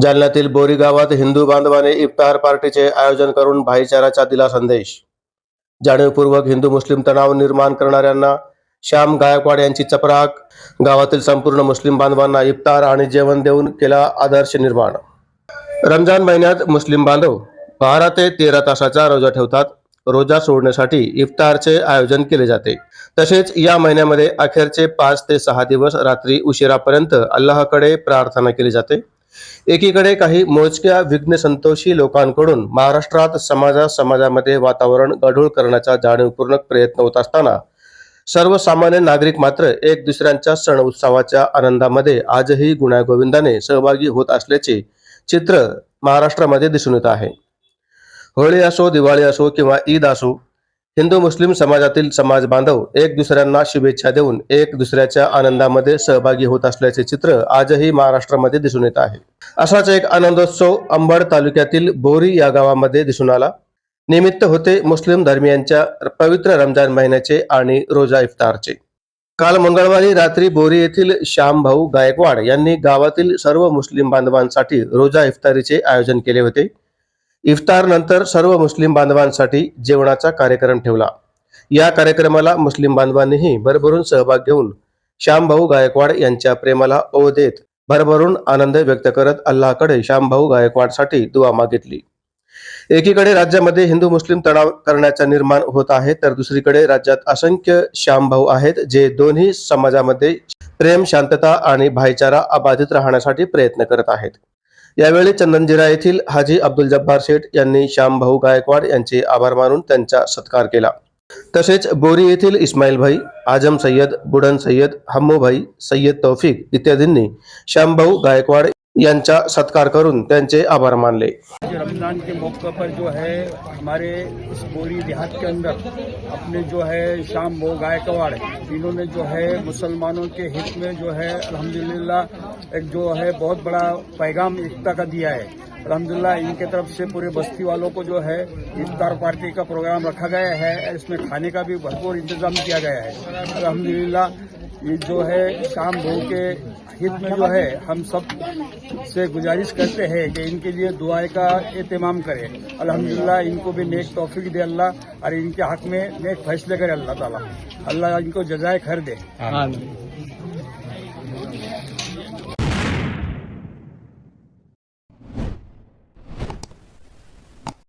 जालन्यातील बोरी गावात हिंदू बांधवाने इफ्तार पार्टीचे आयोजन करून भाईचाराचा दिला संदेश. जाणीवपूर्वक हिंदू मुस्लिम तणाव निर्माण करणाऱ्यांना श्याम गायकवाड यांची चपराक गावातील संपूर्ण मुस्लिम बांधवांना इफ्तार आणि जेवण देऊन केला आदर्श निर्माण. रमजान महिन्यात मुस्लिम बांधव बारा ते तेरा तासाचा रोजा ठेवतात. रोजा सोडण्यासाठी इफ्तारचे आयोजन केले जाते. तसेच या महिन्यामध्ये अखेरचे पाच ते सहा दिवस रात्री उशिरापर्यंत अल्लाहकडे प्रार्थना केली जाते. एकीकडे काही मोजक्या विघ्न संतोषी लोकांकडून महाराष्ट्रात समाजा समाजामध्ये वातावरण गढूळ करण्याचा जाणीवपूर्वक प्रयत्न होत असताना सर्वसामान्य नागरिक मात्र एक दुसऱ्यांच्या सण उत्सवाच्या आनंदामध्ये आजही गुण्यागोविंदाने सहभागी होत असल्याचे चित्र महाराष्ट्रामध्ये दिसून येत आहे. होळी असो दिवाळी असो किंवा ईद असो हिंदू मुस्लिम समाजातील समाज बांधव एक दुसऱ्यांना शुभेच्छा देऊन एक दुसऱ्याच्या आनंदामध्ये सहभागी होत असल्याचे चित्र आजही महाराष्ट्रामध्ये दिसून येत आहे. असाच एक आनंदोत्सव अंबड तालुक्यातील बोरी या गावामध्ये दिसून आला. निमित्त होते मुस्लिम धर्मियांच्या पवित्र रमजान महिन्याचे आणि रोजा इफ्तारचे. काल मंगळवारी रात्री बोरी येथील श्यामभाऊ गायकवाड यांनी गावातील सर्व मुस्लिम बांधवांसाठी रोजा इफ्तारीचे आयोजन केले होते. इफ्तार नंतर सर्व मुस्लिम बांधवांसाठी जेवणाचा कार्यक्रम ठेवला. या कार्यक्रमाला मुस्लिम बांधवांनीही भरभरून सहभाग घेऊन श्यामभाऊ गायकवाड यांच्या प्रेमाला ओ देत भरभरून आनंद व्यक्त करत अल्लाहकडे श्यामभाऊ गायकवाडसाठी दुवा मागितली. एकीकडे राज्यामध्ये हिंदू मुस्लिम तणाव करण्याचा निर्माण होत आहे तर दुसरीकडे राज्यात असंख्य श्यामभाऊ आहेत जे दोन्ही समाजामध्ये प्रेम शांतता आणि भाईचारा अबाधित राहण्यासाठी प्रयत्न करत आहेत. यावेळी चंदनजिरा येथील हाजी अब्दुल जब्बार शेठ यांनी श्यामभाऊ गायकवाड यांचे आभार मानून त्यांचा सत्कार केला. तसेच बोरी येथील इस्माईल भाई आजम सय्यद बुडन सय्यद हम्मूभाई सय्यद तौफिक इत्यादींनी श्यामभाऊ गायकवाड सत्कार करून त्यांचे आभार मानले. रमज़ान के मौके पर जो है, हमारे इस बोरी देहात के अंदर, अपने जो है, शाम भो गायकवाड़ इन्होंने जो है, मुसलमानों के हित में जो है, अल्हम्दुलिल्लाह, एक जो है, बहुत बड़ा पैगाम एकता का दिया है। अल्हम्दुलिल्लाह, इनके तरफ़ से पूरे बस्ती वालों को जो है, इफ्तार पार्टी का प्रोग्राम रखा गया है, इसमें खाने का भी भरपूर इंतज़ाम किया गया है। अल्हम्दुलिल्लाह, ये जो है, शाम भो के हित में जो है, हम सबसे गुजारिश करते हैं कि इनके लिए दुआए का एहतमाम करें। अल्हम्दुलिल्लाह, इनको भी नेक तौफीक दे अल्लाह, और इनके हक में नेक फैसले करे अल्लाह ताला। अल्लाह इनको जजाय खैर दे।